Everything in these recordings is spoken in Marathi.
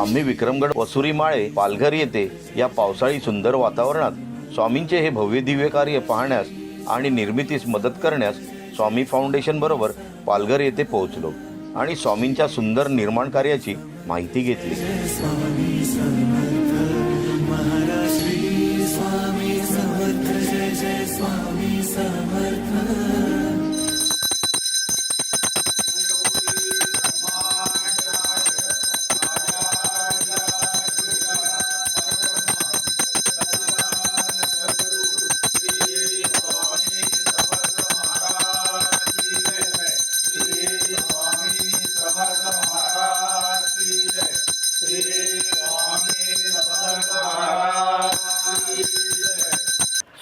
आम्ही विक्रमगड वसुरी माळे पालघर येथे या पावसाळी सुंदर वातावरणात स्वामींचे हे भव्य दिव्य कार्य पाहण्यास आणि निर्मितीस मदत करण्यास स्वामी फाउंडेशन बरोबर पालघर येथे पोहोचलो आणि स्वामींच्या सुंदर निर्माण कार्याची माहिती घेतली. स्वामी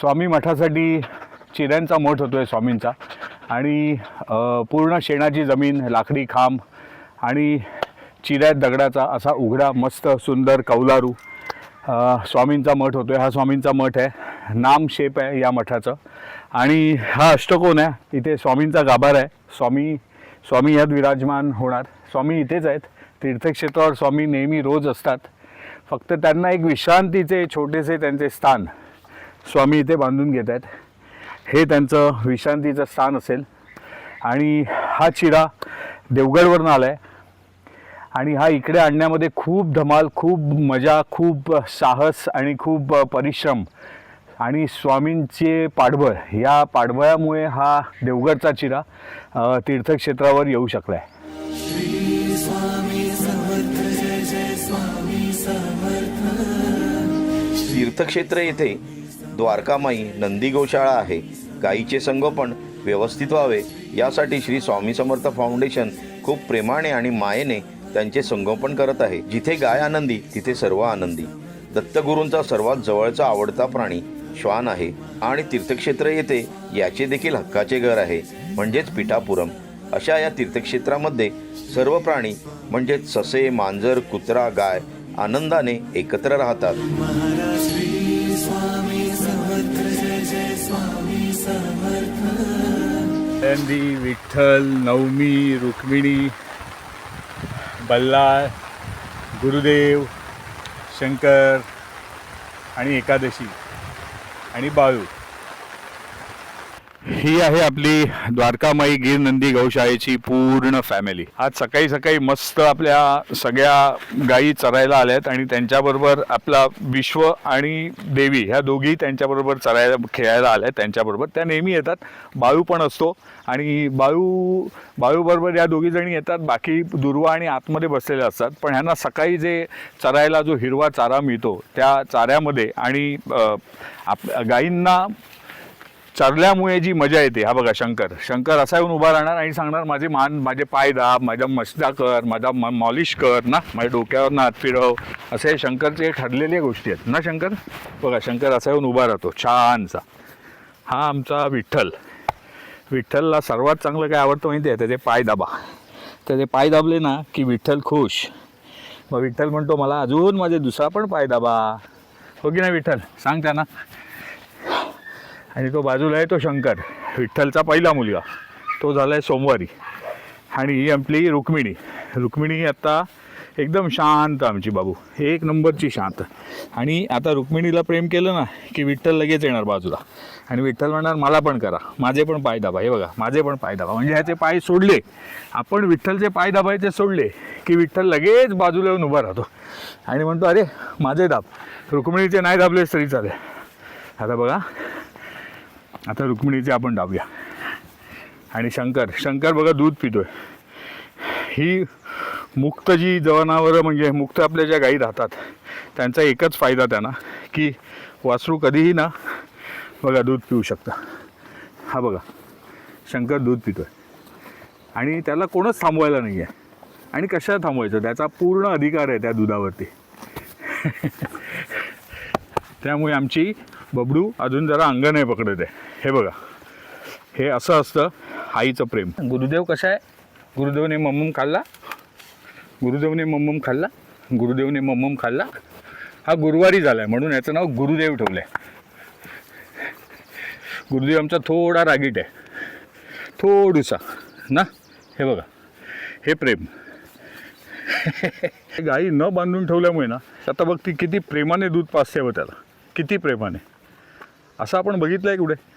स्वामी मठासाठी चिऱ्यांचा मठ होतो आहे स्वामींचा. आणि पूर्ण शेणाची जमीन लाकडी खांब आणि चिऱ्यात दगडाचा असा उघडा मस्त सुंदर कौलारू स्वामींचा मठ होतो आहे हा स्वामींचा मठ आहे. नाम शेप आहे या मठाचं. आणि हा अष्टकोन आहे. इथे स्वामींचा गाभार आहे. स्वामी स्वामी यात विराजमान होणार. स्वामी इथेच आहेत. तीर्थक्षेत्रावर स्वामी नेहमी रोज असतात. फक्त त्यांना एक विश्रांतीचे छोटेसे त्यांचे स्थान. स्वामी इथे बांधून घेत आहेत. हे त्यांचं विश्रांतीचं स्थान असेल. आणि हा चिरा देवगडवरून आला आहे आणि हा इकडे आणण्यामध्ये खूप धमाल खूप मजा खूप साहस आणि खूप परिश्रम. आणि स्वामींचे पाठबळ या पाठबळामुळे हा देवगडचा चिरा तीर्थक्षेत्रावर येऊ शकला आहे तीर्थक्षेत्र येथे द्वारकामाई नंदी गोशाळा आहे. गाईचे संगोपन व्यवस्थित व्हावे यासाठी श्री स्वामी समर्थ फाउंडेशन खूप प्रेमाने आणि मायेने त्यांचे संगोपन करत आहे. जिथे गाय आनंदी तिथे सर्व आनंदी. दत्तगुरूंचा सर्वात जवळचा आवडता प्राणी श्वान आहे आणि तीर्थक्षेत्र येथे याचे देखील हक्काचे घर आहे म्हणजेच पिठापुरम. अशा या तीर्थक्षेत्रामध्ये सर्व प्राणी म्हणजेच ससे मांजर कुत्रा गाय आनंदाने एकत्र राहतात. आनंदी विठ्ठल नवमी रुक्मिणी बल्लाळ गुरुदेव शंकर आणि एकादशी आणि बाळू. ही आहे आपली द्वारकामाई गिर नंदी गौशाळेची पूर्ण फॅमिली आज सकाळी सकाळी मस्त आपल्या सगळ्या गायी चरायला आल्यात आणि त्यांच्याबरोबर आपला विश्व आणि देवी ह्या दोघी त्यांच्याबरोबर चरायला खेळायला आल्या त्यांच्याबरोबर. त्या नेहमी येतात. बाळू पण असतो आणि बाळू बाळूबरोबर या दोघी जणी येतात. बाकी दुर्वा आणि आतमध्ये बसलेले असतात. पण ह्यांना सकाळी जे चरायला जो हिरवा चारा मिळतो त्या चाऱ्यामध्ये आणि आप गायींना चरल्यामुळे जी मजा येते हा बघा शंकर. शंकर असा येऊन उभा राहणार आणि सांगणार माझे मान माझे पाय दाब माझ्या मस्ता कर माझा म मॉलिश कर ना माझ्या डोक्यावर नात फिरव. असे शंकरचे ठरलेल्या गोष्टी आहेत. ना शंकर? बघा शंकर असा येऊन उभा राहतो छानसा. हा आमचा विठ्ठल. विठ्ठलला सर्वात चांगलं काय आवडतं माहिती आहे? त्याचे पाय दाबा. त्याचे पाय दाबले ना की विठ्ठल खुश. मग विठ्ठल म्हणतो मला अजून माझे दुसरा पण पाय दाबा. हो की नाही विठ्ठल? सांग त्यांना. आणि तो बाजूला आहे तो शंकर विठ्ठलचा पहिला मुलगा. तो झाला आहे सोमवारी. आणि ही आपली रुक्मिणी. रुक्मिणी आता एकदम शांत आमची बाबू. एक नंबरची शांत. आणि आता रुक्मिणीला प्रेम केलं ना की विठ्ठल लगेच येणार बाजूला. आणि विठ्ठल म्हणणार मला पण करा. माझे पण पाय दाबा. हे बघा माझे पण पाय दाबा. म्हणजे ह्याचे पाय सोडले. आपण विठ्ठलचे पाय दाबायचे सोडले की विठ्ठल लगेच बाजूला येऊन उभा राहतो. आणि म्हणतो अरे माझे दाब. रुक्मिणीचे नाही दाबले तरी चालेल. आता बघा. आता रुक्मिणीचे आपण डावूया आणि शंकर शंकर बघा दूध पितोय. ही मुक्त जी जनावरं म्हणजे मुक्त आपल्या ज्या गायी राहतात त्यांचा एकच फायदा त्यांना की वासरू कधीही ना बघा दूध पिऊ शकता. हा बघा शंकर दूध पितोय. आणि त्याला कोणच थांबवायला नाही आहे आणि कशा थांबवायचं? त्याचा पूर्ण अधिकार आहे त्या दुधावरती. त्यामुळे आमची बबडू अजून जरा अंग नाही पकडत. आहे हे बघा. हे असं असतं आईचं प्रेम. गुरुदेव कसा आहे? गुरुदेवने मम्मम खाल्ला? गुरुदेवने मम्मम खाल्ला? गुरुदेवने मम्मम खाल्ला? हा गुरुवारी झाला आहे म्हणून याचं नाव गुरुदेव ठेवलं आहे गुरुदेव आमचा थोडा रागीट आहे. थोडूसा. ना? हे बघा. हे प्रेम. गाई न बांधून ठेवल्यामुळे ना आता बघ ती किती प्रेमाने दूध पाचते व त्याला. किती प्रेमाने. असं आपण बघितलं आहे कुठे?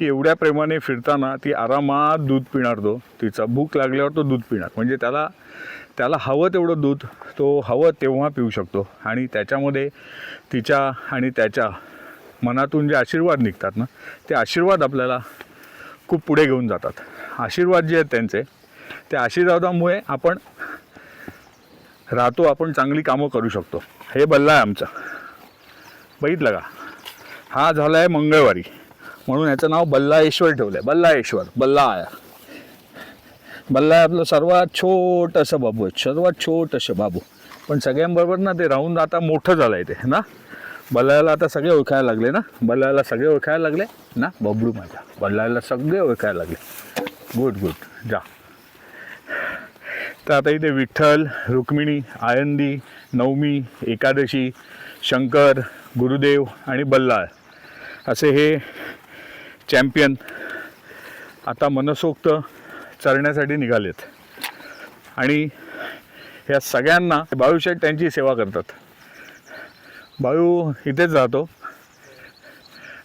की एवढ्या प्रेमाने फिरताना ती आरामात दूध पिणार तो. तिचा भूक लागल्यावर तो दूध पिणार. म्हणजे त्याला त्याला हवं तेवढं दूध तो हवं तेव्हा पिऊ शकतो. आणि त्याच्यामध्ये तिच्या आणि त्याच्या मनातून जे आशीर्वाद निघतात ना ते आशीर्वाद आपल्याला खूप पुढे घेऊन जातात. आशीर्वाद जे आहेत त्यांचे त्या आशीर्वादामुळे आपण राहतो आपण चांगली कामं करू शकतो. हे बल्ला आहे आमचा. बघितलं का? हा झाला आहे मंगळवारी. म्हणून याचं नाव बल्लाळेश्वर ठेवलं आहे बल्लाळेश्वर बल्ला बल्ला आपलं सर्वात छोटंसं बाबू आहे सर्वात छोटंसं बाबू. पण सगळ्यांबरोबर ना ते राहून आता मोठं झालं आहे ते ना? बल्लाला आता सगळे ओळखायला लागले ना? बल्लाला सगळे ओळखायला लागले ना? बबडू माझा बल्लाला सगळे ओळखायला लागले. Good good. जा. तर आता इथे विठ्ठल रुक्मिणी आयंदी नवमी एकादशी शंकर गुरुदेव आणि बल्लाळ. असे हे चॅम्पियन. आता मनसोक्त चरण्यासाठी निघालेत. आणि ह्या सगळ्यांना बाळूशेठ त्यांची सेवा करतात. बाळू इथेच राहतो.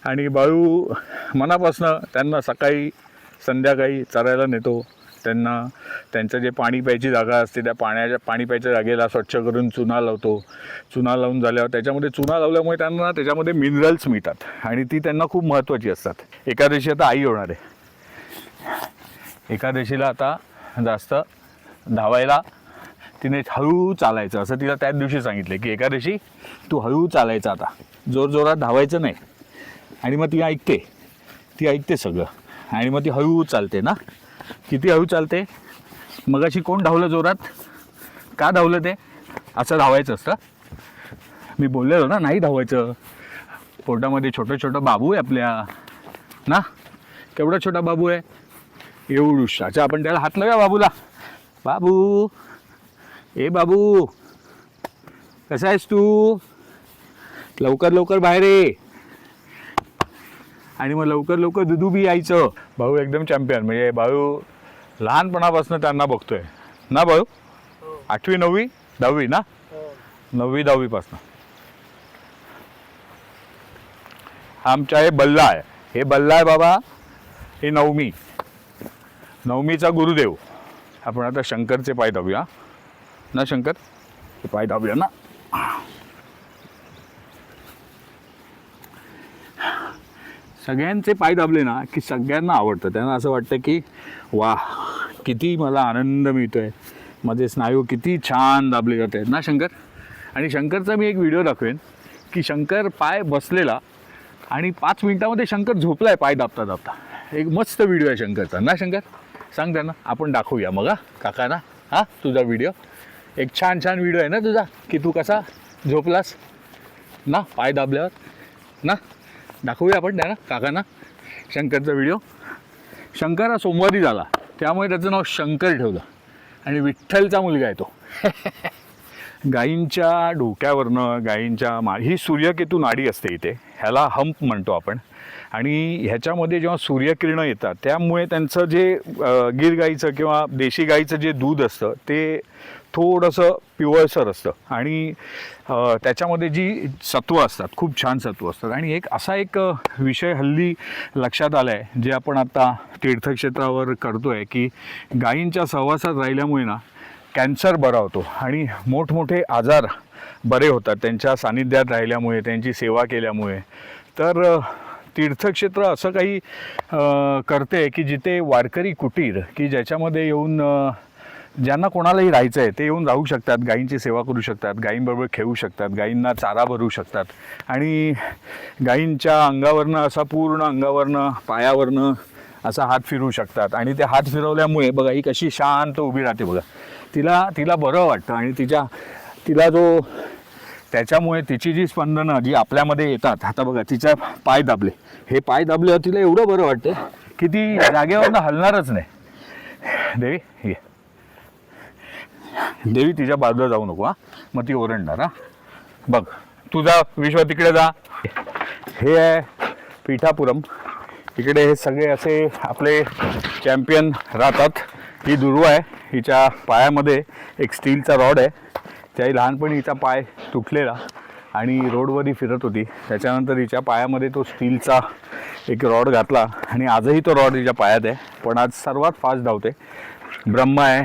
आणि बाळू मनापासनं त्यांना सकाळी संध्याकाळी चरायला नेतो. त्यांना त्यांचं जे पाणी प्यायची जागा असते त्या पाण्याच्या पाणी प्यायच्या जागेला स्वच्छ करून चुना लावतो. चुना लावून झाल्यावर त्याच्यामध्ये चुना लावल्यामुळे त्यांना त्याच्यामध्ये मिनरल्स मिळतात. आणि ती त्यांना खूप महत्त्वाची असतात. एकादशी आता आई होणार आहे. एकादशीला आता जास्त धावायला तिने हळू चालायचं. असं तिला त्याच दिवशी सांगितलं की एकादशी तू हळू चालायचं आता. जोरजोरात धावायचं नाही. आणि मग ती ऐकते. ती ऐकते सगळं. आणि मग ती हळू चालते ना. किती हळू चालते? मग अशी कोण धावलं जोरात? का धावलं ते? असं धावायचं असतं. मी बोललेलो ना नाही धावायचं. पोटामध्ये छोटं छोटं बाबू आहे आपल्या. ना? केवढा छोटा बाबू आहे? एवढूश अच्छा आपण त्याला हात लावूया बाबूला. बाबू! ए बाबू! कसा आहेस तू? लवकर लवकर बाहेर ये. आणि मग लवकर लवकर दुधू बी यायचं. भाऊ एकदम चॅम्पियन म्हणजे भाऊ लहानपणापासून त्यांना बघतोय. ना भाऊ? आठवी नववी? दहावी ना? नववी दहावीपासून. हा आमचा हे बल्ला आहे. हे बल्ला आहे बाबा हे नवमी. नवमीचा गुरुदेव. आपण आता शंकरचे पाय दाबूया ना शंकर? हे पाय दाबूया ना. सगळ्यांचे पाय दाबले ना की सगळ्यांना आवडतं. त्यांना असं वाटतं की वा किती मला आनंद मिळतो आहे माझे स्नायू किती छान दाबले जात आहेत. ना शंकर? आणि शंकरचा मी एक व्हिडिओ दाखवेन की शंकर पाय बसलेला आणि पाच मिनिटामध्ये शंकर झोपला आहे पाय दाबता दाबता. एक मस्त व्हिडिओ आहे शंकरचा. ना शंकर? सांग त्यांना आपण दाखवूया मग हा? काकांना हा तुझा व्हिडिओ? एक छान छान व्हिडिओ आहे ना तुझा की तू कसा झोपलास? ना पाय दाबल्यावर? ना? दाखवूया आपण त्यांना काकांना. शंकरचा व्हिडिओ शंकर हा सोमवारी झाला. त्यामुळे त्याचं नाव शंकर ठेवलं. आणि विठ्ठलचा मुलगा आहे तो. गायींच्या डोक्यावरनं गायींच्या मा ही सूर्यकेतू नाडी असते इथे. ह्याला हंप म्हणतो आपण. आणि ह्याच्यामध्ये जेव्हा सूर्यकिरणं येतात त्यामुळे त्यांचं जे गीर गाईचं किंवा देशी गाईचं जे दूध असतं ते थोडंसं पिवळसर असतं. आणि त्याच्यामध्ये जी सत्व असतात खूप छान सत्व असतात. आणि एक असा एक विषय हल्ली लक्षात आला आहे जे आपण आता तीर्थक्षेत्रावर करतो आहे की गायींच्या सहवासात राहिल्यामुळे ना कॅन्सर बरा होतो. आणि मोठमोठे आजार बरे होतात. त्यांच्या सानिध्यात राहिल्यामुळे त्यांची सेवा केल्यामुळे. तर तीर्थक्षेत्र असं काही करते की जिथे वारकरी कुटीर की ज्याच्यामध्ये येऊन ज्यांना कोणालाही राहायचं आहे ते येऊन राहू शकतात गायींची सेवा करू शकतात गायींबरोबर खेळू शकतात गायींना चारा भरू शकतात. आणि गायींच्या अंगावरनं असा पूर्ण अंगावरनं पायावरनं असा हात फिरवू शकतात. आणि ते हात फिरवल्यामुळे बघा ही कशी शांत उभी राहते बघा. तिला तिला बरं वाटतं आणि तिच्या तिला जो त्याच्यामुळे तिची जी स्पंदनं जी आपल्यामध्ये येतात आता बघा तिच्या पाय दाबले. हे पाय दाबल्यावर तिला एवढं बरं वाटतं की ती जागेवरनं हलणारच नाही. देवी ये. देवी तिच्या बाजूला जाऊ नको हा. मग ती ओरडणार हा. बघ तुझा विश्व तिकडे जा. हे आहे पीठापुरम. इकडे हे सगळे असे आपले चॅम्पियन राहतात. ही दुर्वा आहे हिच्या पायामध्ये एक स्टीलचा रॉड आहे. त्याही लहानपणी हिचा पाय तुटलेला आणि रोडवरही फिरत होती. त्याच्यानंतर हिच्या पायामध्ये तो स्टीलचा एक रॉड घातला आणि आजही तो रॉड हिच्या पायात आहे. पण आज सर्वात फास्ट धावते. ब्रह्मा आहे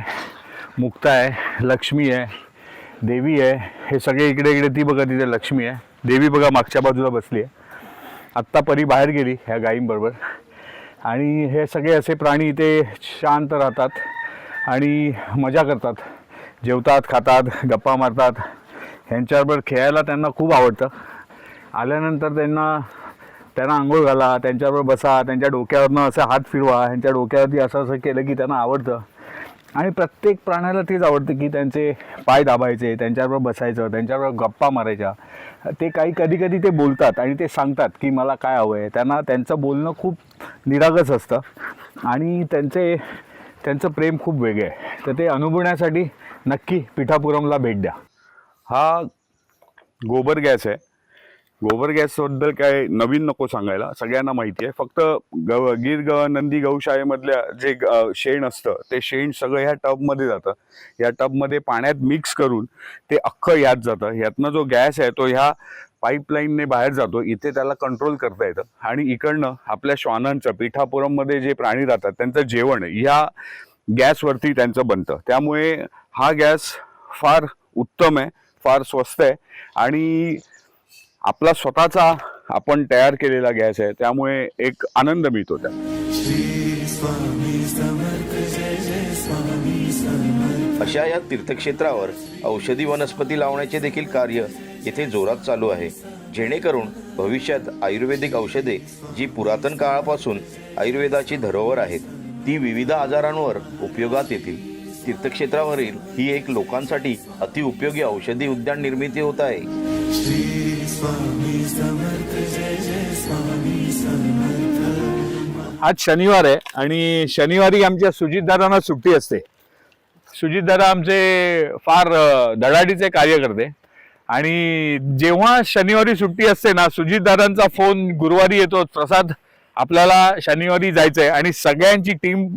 मुक्ता आहे लक्ष्मी आहे देवी आहे. हे सगळे इकडे इकडे ती बघा तिथे लक्ष्मी आहे. देवी बघा मागच्या बाजूला बसली आहे. आत्ता परी बाहेर गेली ह्या गायींबरोबर. आणि हे सगळे असे प्राणी इथे शांत राहतात आणि मजा करतात. जेवतात खातात गप्पा मारतात. ह्यांच्याबरोबर खेळायला त्यांना खूप आवडतं. आल्यानंतर त्यांना त्यांना आंघोळ घाला त्यांच्याबरोबर बसा त्यांच्या डोक्यावरनं असं हात फिरवा ह्यांच्या डोक्यावरती असं असं केलं की त्यांना आवडतं. आणि प्रत्येक प्राण्याला तेच आवडतं की त्यांचे पाय दाबायचे त्यांच्याबरोबर बसायचं त्यांच्याबरोबर गप्पा मारायच्या. ते काही कधी कधी ते बोलतात आणि ते सांगतात की मला काय हवं आहे. त्यांना त्यांचं बोलणं खूप निरागस असतं आणि त्यांचे त्यांचं प्रेम खूप वेगळं आहे. तर ते अनुभवण्यासाठी नक्की पिठापुरमला भेट द्या. हा गोबर गॅस आहे. गोबर गॅसबद्दल काय नवीन नको सांगायला सगळ्यांना माहिती आहे. फक्त गव गीर ग नंदी गौशाळेमधल्या जे ग- शेण असतं ते शेण सगळं ह्या टबमध्ये जातं. या टबमध्ये पाण्यात मिक्स करून ते अख्खं यात जातं. यातनं जो गॅस आहे तो ह्या पाईपलाईनने बाहेर जातो. इथे त्याला कंट्रोल करता येतं. आणि इकडनं आपल्या श्वानांचं पिठापुरममध्ये जे प्राणी राहतात त्यांचं जेवण ह्या गॅसवरती त्यांचं बनतं. त्यामुळे हा गॅस फार उत्तम आहे फार स्वस्त आहे. आणि आपला स्वतःचा आपण तयार केलेला गॅस आहे त्यामुळे एक आनंद मिळतो त्या अशा या तीर्थक्षेत्रावर औषधी वनस्पती लावण्याचे देखील कार्य येथे जोरात चालू आहे. जेणेकरून भविष्यात आयुर्वेदिक औषधे जी पुरातन काळापासून आयुर्वेदाची धरोहर आहेत ती विविध आजारांवर उपयोगात येतील. तीर्थक्षेत्रावरील ही एक लोकांसाठी अतिउपयोगी औषधी उद्यान निर्मिती होत आहे. आज शनिवार आहे आणि शनिवारी आमच्या सुजितदारांना सुट्टी असते. सुजितदादा आमचे फार धडाडीचे कार्य करते आणि जेव्हा शनिवारी सुट्टी असते ना सुजितदादांचा फोन गुरुवारी येतो प्रसाद आपल्याला शनिवारी जायचंय आणि सगळ्यांची टीम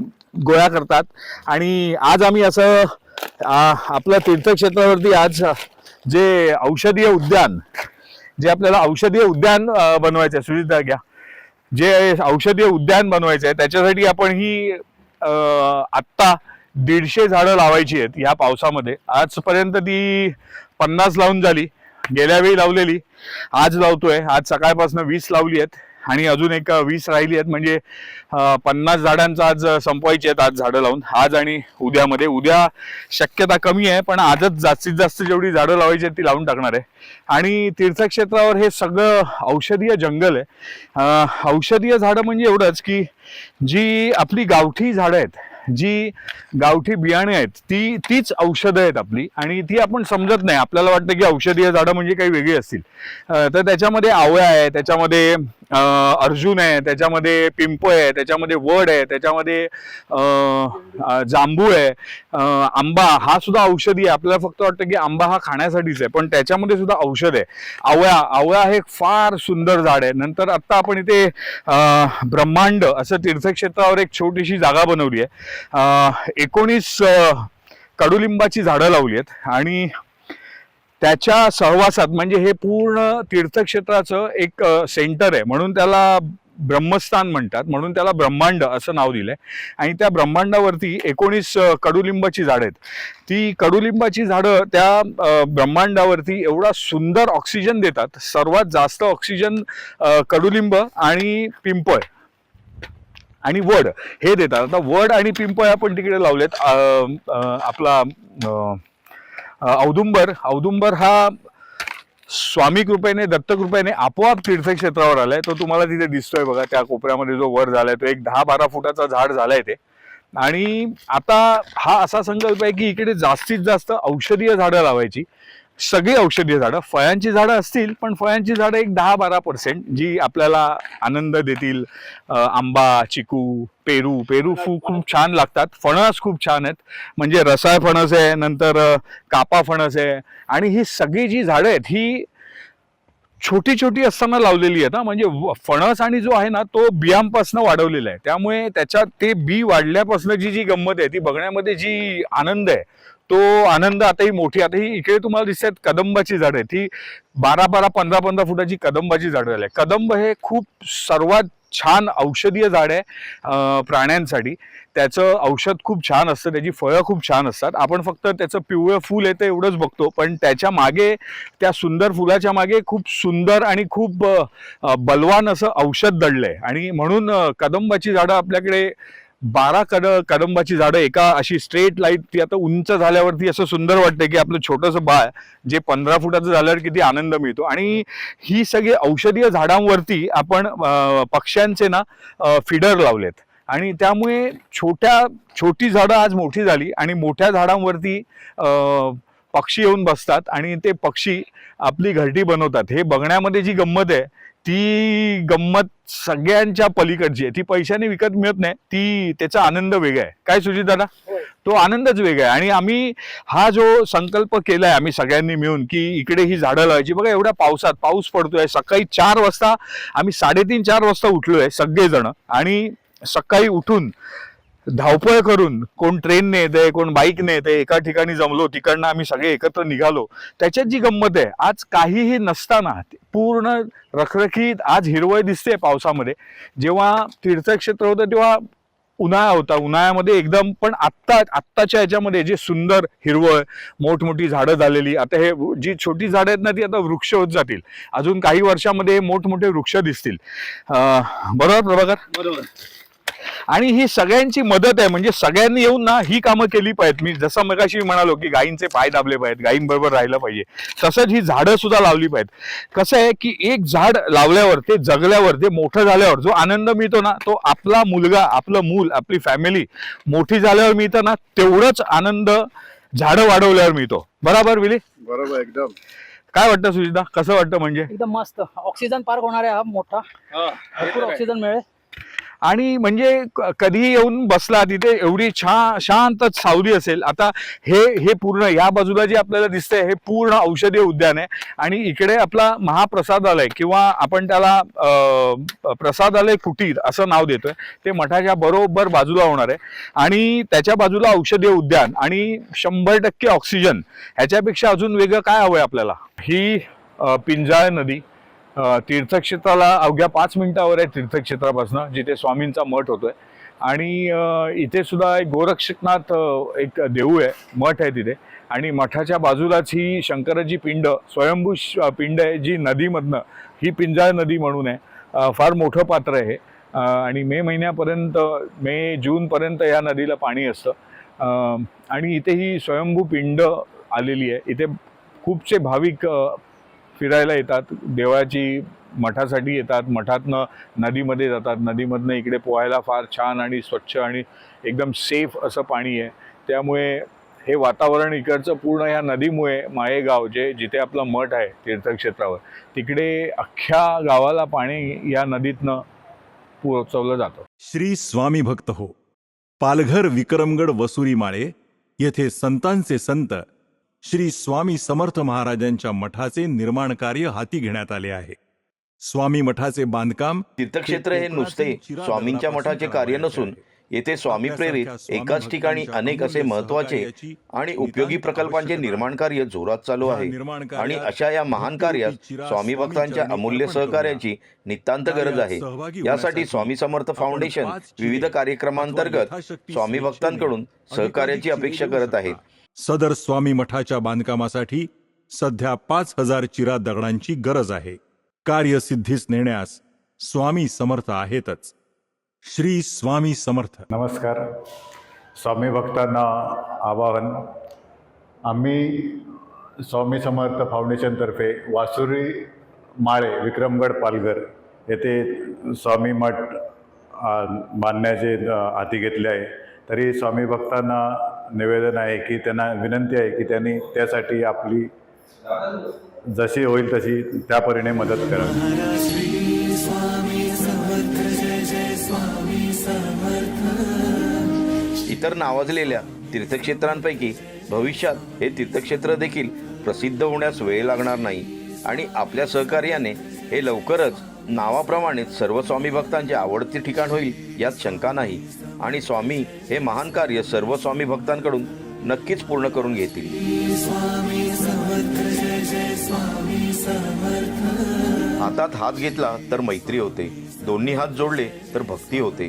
गोळा करतात. आणि आज आम्ही असं आपल्या तीर्थक्षेत्रावरती आज जे औषधीय उद्यान जे आपल्याला औषधीय उद्यान बनवायचं आहे सुजितदा घ्या. जे औषधीय उद्यान बनवायचं आहे त्याच्यासाठी आपण ही आत्ता दीडशे झाडं लावायची आहेत ह्या पावसामध्ये. आजपर्यंत ती पन्नास लावून झाली. गेल्या वेळी लावलेली. आज लावतोय. आज सकाळपासून वीस लावली आहेत. आणि अजून एक वीस राहिली आहेत. म्हणजे पन्नास झाडांचा आज संपवायची आहेत आज झाडं लावून. आज आणि उद्यामध्ये. उद्या शक्यता कमी आहे पण आजच जास्तीत जास्त जेवढी झाडं लावायची आहेत ती लावून टाकणार आहे. आणि तीर्थक्षेत्रावर हे सगळं औषधीय जंगल आहे. औषधीय झाडं म्हणजे एवढंच की जी आपली गावठी झाडं आहेत जी गावठी बियाणे आहेत ती तीच औषधं आहेत आपली. आणि ती आपण समजत नाही. आपल्याला वाटतं की औषधीय झाडं म्हणजे काही वेगळी असतील. तर त्याच्यामध्ये आवळ्या आहे त्याच्यामध्ये अर्जुन आहे त्याच्यामध्ये पिंप आहे त्याच्यामध्ये वड आहे त्याच्यामध्ये जांभूळ आहे आंबा हा सुद्धा औषधी आहे. आपल्याला फक्त वाटतं की आंबा हा खाण्यासाठीच आहे पण त्याच्यामध्ये सुद्धा औषध आहे. आवळा आवळा हे फार सुंदर झाड आहे. नंतर आत्ता आपण इथे ब्रह्मांड असं तीर्थक्षेत्रावर एक छोटीशी जागा बनवली आहे. एकोणीस कडुलिंबाची झाडं लावली आहेत आणि त्याच्या सहवासात म्हणजे हे पूर्ण तीर्थक्षेत्राचं एक सेंटर आहे. म्हणून त्याला ब्रह्मस्थान म्हणतात. म्हणून त्याला ब्रह्मांड असं नाव दिलंय. आणि त्या ब्रह्मांडावरती एकोणीस कडुलिंबाची झाडं आहेत. ती कडुलिंबाची झाडं त्या ब्रह्मांडावरती एवढा सुंदर ऑक्सिजन देतात. सर्वात जास्त ऑक्सिजन कडुलिंब आणि पिंपळ आणि वड हे देतात. आता वड आणि पिंपळ आपण तिकडे लावलेत. अ, आपला औदुंबर औदुंबर हा स्वामी कृपेने दत्तकृपेने आपोआप तीर्थक्षेत्रावर आलाय. तो तुम्हाला तिथे दिसतोय बघा त्या कोपऱ्यामध्ये जो वर झालाय तो एक दहा बारा फुटाचा झाड झालाय ते. आणि आता हा असा संकल्प आहे की इकडे जास्तीत जास्त औषधीय झाडं लावायची. सगळी औषधीय झाडं फळांची झाडं असतील पण फळांची झाडं एक दहा बारा पर्सेंट जी आपल्याला आनंद देतील. आंबा चिकू पेरू पेरू फू खूप छान लागतात. फणस खूप छान आहेत. म्हणजे रसाळ फणस आहे नंतर कापा फणस आहे. आणि ही सगळी जी झाडं आहेत ही छोटी छोटी असताना लावलेली आहे ना म्हणजे व- फणस आणि जो आहे ना तो बियांपासून वाढवलेला आहे. त्यामुळे त्याच्यात ते बी वाढल्यापासून जी जी गंमत आहे ती बघण्यामध्ये जी आनंद आहे तो आनंद आताही मोठी आता ही इकडे तुम्हाला दिसतात कदंबाची झाडं आहे ती बारा बारा पंधरा पंधरा फुटाची कदंबाची झाडं झाली आहे कदंब हे खूप सर्वात छान औषधीय झाड आहे प्राण्यांसाठी. त्याचं औषध खूप छान असतं त्याची फळं खूप छान असतात. आपण फक्त त्याचं पिवळं फूल येतं एवढंच बघतो पण त्याच्यामागे त्या सुंदर फुलाच्या मागे खूप सुंदर आणि खूप बलवान असं औषध दडलंय. आणि म्हणून कदंबाची झाडं आपल्याकडे बारा कड कदंबाची झाडं एका अशी स्ट्रेट लाइट ती आता उंच झाल्यावरती असं सुंदर वाटतं की आपलं छोटंसं बाळ जे पंधरा फुटाचं झाल्यावर किती आनंद मिळतो. आणि ही सगळी औषधीय झाडांवरती आपण पक्ष्यांचे ना फिडर लावलेत. आणि त्यामुळे छोट्या छोटी झाडं आज मोठी झाली आणि मोठ्या झाडांवरती पक्षी येऊन बसतात आणि ते पक्षी आपली घरटी बनवतात. हे बघण्यामध्ये जी गंमत आहे ती गंमत सगळ्यांच्या पलीकडची आहे. ती पैशाने विकत मिळत नाही. ती त्याचा आनंद वेगळा आहे. काय सुजित दादा? तो आनंदच वेगळा आहे. आणि आम्ही हा जो संकल्प केलाय आम्ही सगळ्यांनी मिळून की इकडे ही झाडं लावायची. बघा एवढ्या पावसात पाऊस पडतोय. सकाळी चार वाजता आम्ही साडेतीन चार वाजता उठलोय सगळेजण. आणि सकाळी उठून धावपळ करून कोण ट्रेनने येते कोण बाईकने येते एका ठिकाणी जमलो तिकडनं आम्ही सगळे एकत्र निघालो. त्याच्यात जी गंमत आहे आज काहीही नसताना पूर्ण रखरखीत आज हिरवळ दिसते पावसामध्ये. जेव्हा तीर्थक्षेत्र होतं तेव्हा उन्हाळा होता. उन्हाळ्यामध्ये एकदम पण आत्ता आत्ताच्या ह्याच्यामध्ये जे सुंदर हिरवळ मोठमोठी झाडं झालेली आता हे जी छोटी झाडं आहेत ना ती आता वृक्ष होत जातील. अजून काही वर्षामध्ये मोठमोठे वृक्ष दिसतील. बरोबर प्रभाकर? बरोबर. आणि ही सगळ्यांची मदत आहे. म्हणजे सगळ्यांनी येऊन ना ही कामं केली पाहिजेत. मी जसं मगाशी म्हणालो की गायींचे पाय दाबले पाहिजेत. गायींबरोबर राहिलं पाहिजे. तसंच ही झाडं सुद्धा लावली पाहिजेत. कसं आहे की एक झाड लावल्यावर ते जगल्यावर ते मोठं झाल्यावर जो आनंद मिळतो ना तो आपला मुलगा आपलं मूल आपली फॅमिली मोठी झाल्यावर मिळतं ना तेवढंच आनंद झाडं वाढवल्यावर मिळतो. बरोबर विली? बरोबर एकदम. काय वाटतं सुजिता कसं वाटतं म्हणजे? एकदम मस्त. ऑक्सिजन पार्क होणार आहे हा मोठा. भरपूर ऑक्सिजन मिळेल. आणि म्हणजे क- कधीही येऊन बसला तिथे एवढी छान शांत सावली असेल. आता हे हे पूर्ण या बाजूला जे आपल्याला दिसतंय हे पूर्ण औषधीय उद्यान आहे. आणि इकडे आपला महाप्रसादालय किंवा आपण त्याला प्रसादालय कुटीर असं नाव देतोय ते मठाच्या बरोबर बाजूला होणार आहे. आणि त्याच्या बाजूला औषधीय उद्यान आणि शंभर टक्के ऑक्सिजन ह्याच्यापेक्षा अजून वेगळं काय हवंय आपल्याला? ही पिंजाळ नदी तीर्थक्षेत्राला अवघ्या पाच मिनिटावर आहे तीर्थक्षेत्रापासून जिथे स्वामींचा मठ होतोय. आणि इथे सुद्धा एक गोरक्षनाथ एक देऊळ आहे मठ आहे तिथे. आणि मठाच्या बाजूलाच ही शंकराची पिंड स्वयंभू श- पिंड आहे जी नदीमधनं ही पिंजाळ नदी म्हणून आहे. फार मोठं पात्र आहे आणि मे महिन्यापर्यंत मे जूनपर्यंत या नदीला पाणी असतं. आणि इथे ही स्वयंभू पिंड आलेली आहे. इथे खूपसे भाविक फिरायला येतात देवाची मठासाठी येतात मठातनं नदीमध्ये जातात नदीमधनं इकडे पोहायला फार छान आणि स्वच्छ आणि एकदम सेफ असं पाणी आहे. त्यामुळे हे वातावरण इकडचं पूर्ण या नदीमुळे माळेगाव जे जिथे आपलं मठ आहे तीर्थक्षेत्रावर तिकडे अख्ख्या गावाला पाणी या नदीतनं पोहोचवलं जातं. श्री स्वामी भक्त हो. पालघर विक्रमगड वसुरी माळे येथे संतांचे संत श्री स्वामी समर्थ महाराजांच्या मठाचे निर्माण कार्य हाती घेण्यात आले आहे. स्वामी मठाचे बांधकाम तीर्थक्षेत्र हे नुसते स्वामींच्या मठाचे कार्य नसून येथे स्वामी प्रेरित एकाच ठिकाणी अनेक असे महत्त्वाचे आणि उपयोगी प्रकल्पांचे निर्माण कार्य जोरात चालू आहे. आणि अशा या महान कार्यात स्वामी भक्तांच्या अमूल्य सहकार्याची नितांत गरज आहे. यासाठी स्वामी समर्थ फाउंडेशन विविध कार्यक्रमांतर्गत स्वामी भक्तांकडून सहकार्याची अपेक्षा करत आहे सदर स्वामी मठाच्या बांधकामासाठी सध्या पाच हजार चिरा दगडांची गरज आहे. कार्यसिद्धीस नेण्यास स्वामी समर्थ आहेतच. श्री स्वामी समर्थ. नमस्कार. स्वामी भक्तांना आवाहन. आम्ही स्वामी समर्थ फाउंडेशनतर्फे वासुरी माळे विक्रमगड पालघर येथे स्वामी मठ बांधण्याचे हाती घेतले आहे. तरी स्वामी भक्तांना निवेदन आहे की त्यांना विनंती आहे की त्यांनी त्यासाठी आपली जशी होईल तशी त्या परीने मदत करावी. इतर नावाजलेल्या तीर्थक्षेत्रांपैकी भविष्यात हे तीर्थक्षेत्र देखील प्रसिद्ध होण्यास वेळ लागणार नाही आणि आपल्या सहकार्याने हे लवकरच नावाप्रमाणेच सर्व स्वामी भक्तांचे आवडते ठिकाण होईल यात शंका नाही. आणि स्वामी हे महान कार्य सर्व स्वामी भक्तांकडून नक्कीच पूर्ण करून घेतील. हातात हात घेतला तर मैत्री होते. दोन्ही हात जोडले तर भक्ती होते.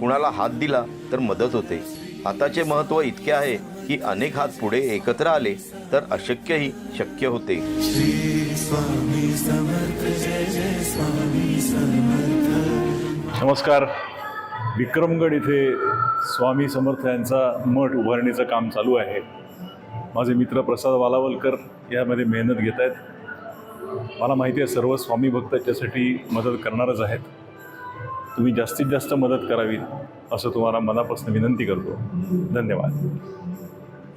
कुणाला हात दिला तर मदत होते. हाताचे महत्त्व इतके आहे की अनेक हात पुढे एकत्र आले तर अशक्यही शक्य होते. नमस्कार. विक्रमगड इथे स्वामी समर्थ यांचा मठ उभारणीचं काम चालू आहे. माझे मित्र प्रसाद वालावलकर यामध्ये मेहनत घेत आहेत. मला माहिती आहे सर्व स्वामी भक्त याच्यासाठी मदत करणारच आहेत. तुम्ही जास्तीत जास्त मदत करावी असं तुम्हाला मनापासून विनंती करतो. धन्यवाद.